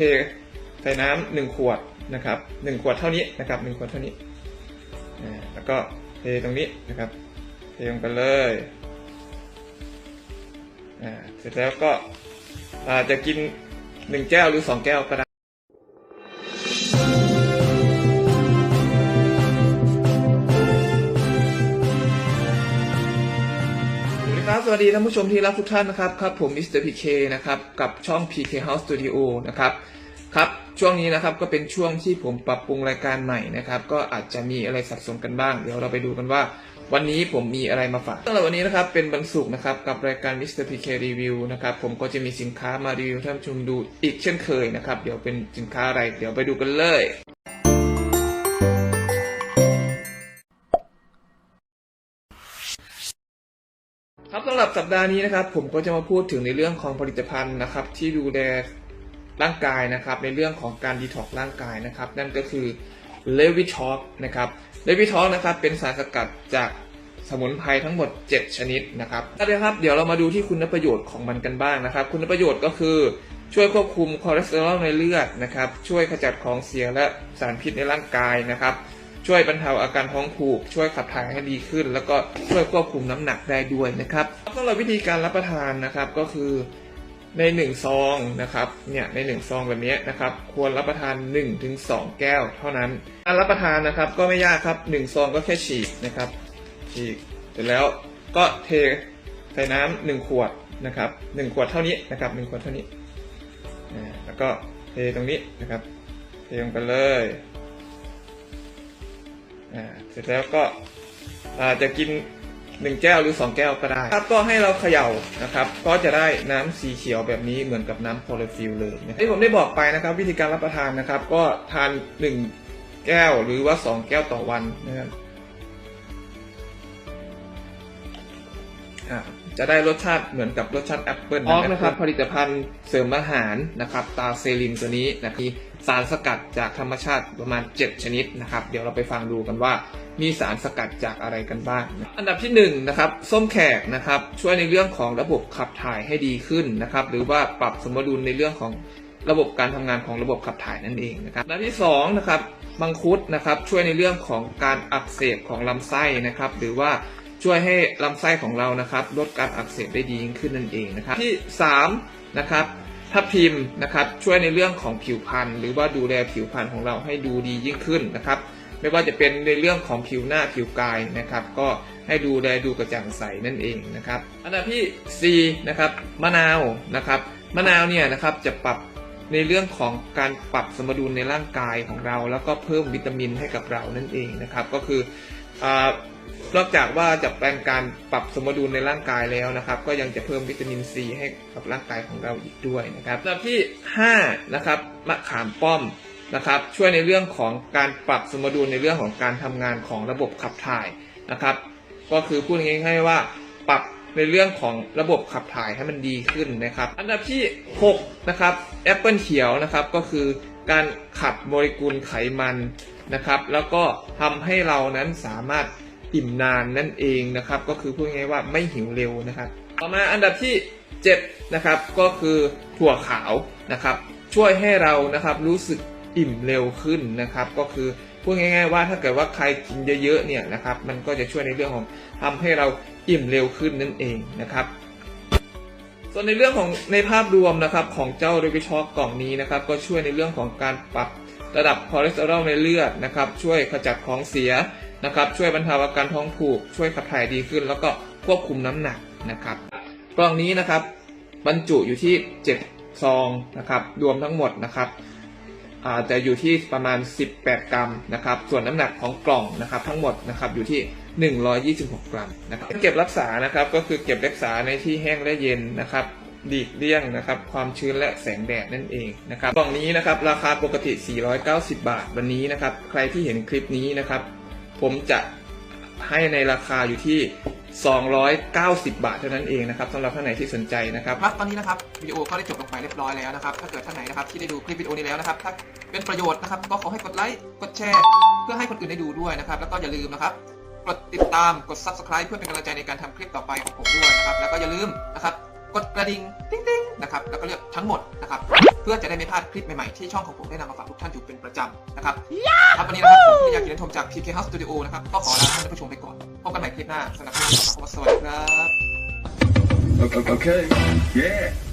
เทใส่น้ำหนึ่งขวดนะครับหนึ่งขวดเท่านี้นะครับหนึ่งขวดเท่านี้ แล้วก็เทตรงนี้นะครับ เทลงไปเลยเสร็จแล้วก็อาจจะกินหนึ่งแก้วหรือสองแก้วก็ได้ ดีครับสวัสดีท่านผู้ชมที่รักทุกท่านนะครับครับผมมิสเตอร์พีเคนะครับกับช่อง PK House Studio นะครับครับช่วงนี้นะครับก็เป็นช่วงที่ผมปรับปรุงรายการใหม่นะครับก็อาจจะมีอะไรสับสนกันบ้าง เดี๋ยวเราไปดูกันว่า วันนี้ผมมีอะไรมาฝากสำหรับวันนี้นะครับเป็นวันศุกร์นะครับกับรายการ Mr. PK Review นะครับผมก็จะมีสินค้ามารีวิวท่านผู้ชมดูอีกเช่นเคยนะครับเดี๋ยวเป็นสินค้าอะไร เดี๋ยวไปดูกันเลย หรับสัปดาห์นี้นะครับ ผมก็จะมาพูดถึงในเรื่องของผลิตภัณฑ์นะครับ ที่ดูแลร่างกายนะครับ ในเรื่องของการดีท็อกร่างกายนะครับ นั่นก็คือเลวิทอกนะครับเลวิทอกนะครับเป็นสารสกัดจากสมุนไพรทั้งหมด 7 ชนิดนะครับเอาละครับ เดี๋ยวเรามาดูที่คุณประโยชน์ของมันกันบ้างนะครับ คุณประโยชน์ก็คือช่วยควบคุมคอเลสเตอรอลในเลือดนะครับ ช่วยขจัดของเสียและสารพิษในร่างกายนะครับ ช่วยบรรเทาอาการท้องผูก ช่วยขับถ่ายให้ดีขึ้น แล้วก็ช่วยควบคุมน้ำหนักได้ด้วยนะครับสำหรับวิธีการรับประทานนะครับก็คือในหนึ่งซองนะครับเนี่ยในหนึ่งซองแบบนี้นะครับควรรับประทาน1นถึงสแก้วเท่านั้นการรับประทานนะครับก็ไม่ยากครับหนึ่งซองก็แค่ฉีกนะครับฉีกเสร็จแล้วก็เทใส่น้ำหนึ่งขวดนะครับหนึ่งขวดเท่านี้นะครับหนึ่งขวดเท่านี้แล้วก็เทตรงนี้นะครับเทลงไปเลย เสร็จแล้วก็อาจจะกินหนึ่งแก้วหรือสองแก้วก็ได้ครับก็ให้เราเขย่านะครับ ก็จะได้น้ำสีเขียวแบบนี้เหมือนกับน้ำโพลฟิลเลยนะครับที่ผมได้บอกไปนะครับ วิธีการรับประทานนะครับ ก็ทานหนึ่งแก้วหรือว่าสองแก้วต่อวันนะครับอ่าจะได้รสชาติเหมือนกับรสชาติแอปเปิลออกนะครับผลิตภัณฑ์เสริมอาหารนะครับ ตาเซรินตัวนี้นะครับมี สารสกัดจากธรรมชาติประมาณ 7 ชนิดนะครับ เดี๋ยวเราไปฟังดูกันว่ามีสารสกัดจากอะไรกันบ้าง อันดับที่1นะครับส้มแขกนะครับช่วยในเรื่องของระบบขับถ่ายให้ดีขึ้นนะครับ หรือว่าปรับสมดุลในเรื่องของระบบการทำงานของระบบขับถ่ายนั่นเองนะครับอันดับที่2นะครับมังคุดนะครับช่วยในเรื่องของการอักเสบของลำไส้นะครับ หรือว่าช่วยให้ลำไส้ของเรานะครับ ลดการอักเสบได้ดียิ่งขึ้นนั่นเองนะครับ ที่3นะครับ ทับทิมนะครับช่วยในเรื่องของผิวพรรณหรือว่าดูแลผิวพรรณของเราให้ดูดียิ่งขึ้นนะครับ ไม่ว่าจะเป็นในเรื่องของผิวหน้าผิวกายนะครับ ก็ให้ดูแลดูกระจ่างใสนั่นเองนะครับ อันดับที่4นะครับมะนาวนะครับมะนาวเนี่ยนะครับจะปรับในเรื่องของการปรับสมดุลในร่างกายของเรา แล้วก็เพิ่มวิตามินให้กับเรานั่นเองนะครับ ก็คือ นอกจากว่าจะเป็นการปรับสมดุลในร่างกายแล้วนะครับ ก็ยังจะเพิ่มวิตามินซีให้กับร่างกายของเราอีกด้วยนะครับอันดับที่5นะครับมะขามป้อมนะครับ ช่วยในเรื่องของการปรับสมดุลในเรื่องของการทำงานของระบบขับถ่ายนะครับ ก็คือพูดง่ายๆว่าปรับในเรื่องของระบบขับถ่ายให้มันดีขึ้นนะครับ อันดับที่ 6 นะครับแอปเปิลเขียวนะครับก็คือ การขับโมเลกุลไขมันนะครับ แล้วก็ทำให้เรานั้นสามารถอิ่มนานนั่นเองนะครับ ก็คือพูดง่ายๆว่าไม่หิวเร็วนะครับ ต่อมาอันดับที่7นะครับก็คือถั่วขาวนะครับ ช่วยให้เรานะครับรู้สึกอิ่มเร็วขึ้นนะครับ ก็คือพูดง่าย ๆ ว่าถ้าเกิดว่าใครกินเยอะๆเนี่ยนะครับ มันก็จะช่วยในเรื่องของทำให้เราอิ่มเร็วขึ้นนั่นเองนะครับ ส่วนในเรื่องของในภาพรวมนะครับของเจ้าเรวิชอกกล่องนี้นะครับก็ช่วยในเรื่องของการปรับระดับคอเลสเตอรอลในเลือดนะครับช่วยขจัดของเสียนะครับช่วยบรรเทาอาการท้องผูก ช่วยขับถ่ายดีขึ้น แล้วก็ควบคุมน้ำหนักนะครับกล่องนี้นะครับบรรจุอยู่ที่ 7 ซองนะครับรวมทั้งหมดนะครับอาจจะอยู่ที่ประมาณ 18 กรัมนะครับส่วนน้ำหนักของกล่องนะครับทั้งหมดนะครับอยู่ที่ 126 กรัมนะครับเก็บรักษานะครับก็คือเก็บรักษาในที่แห้งและเย็นนะครับหลีกเลี่ยงนะครับความชื้นและแสงแดดนั่นเองนะครับกล่องนี้นะครับราคาปกติ 490 บาท วันนี้นะครับใครที่เห็นคลิปนี้นะครับ ผมจะให้ในราคาอยู่ที่ 290 บาทเท่านั้นเองนะครับสำหรับท่านไหนที่สนใจนะครับครับตอนนี้นะครับวิดีโอก็ได้จบลงไปเรียบร้อยแล้วนะครับ ถ้าเกิดท่านไหนนะครับที่ได้ดูคลิปวิดีโอนี้แล้วนะครับ ถ้าเป็นประโยชน์นะครับ ก็ขอให้กดไลค์กดแชร์ เพื่อให้คนอื่นได้ดูด้วยนะครับ แล้วก็อย่าลืมนะครับก ดติดตามกด subscribe เพื่อเป็นกำลังใจในการทำคลิปต่อไปของผมด้วยนะครับ แล้วก็อย่าลืมนะครับ กดกระดิ่งติ๊งๆนะครับแล้วก็เลือกทั้งหมดนะครับ เพื่อพื่อจะได้ไม่พลาดคลิปใหม่ๆที่ช่องของผมได้นำมาฝากทุกท่านอยู่เป็นประจำนะครับครับวันนี้นะครับผมที่อยากกินชมจาก PK House Studio นะครับก็ขอลาท่านผู้ชมไปก่อนพบกันใหม่คลิปหน้าสำหรับคลิปนี้ขอสวัสดีครับ Okay. okay. Yeah.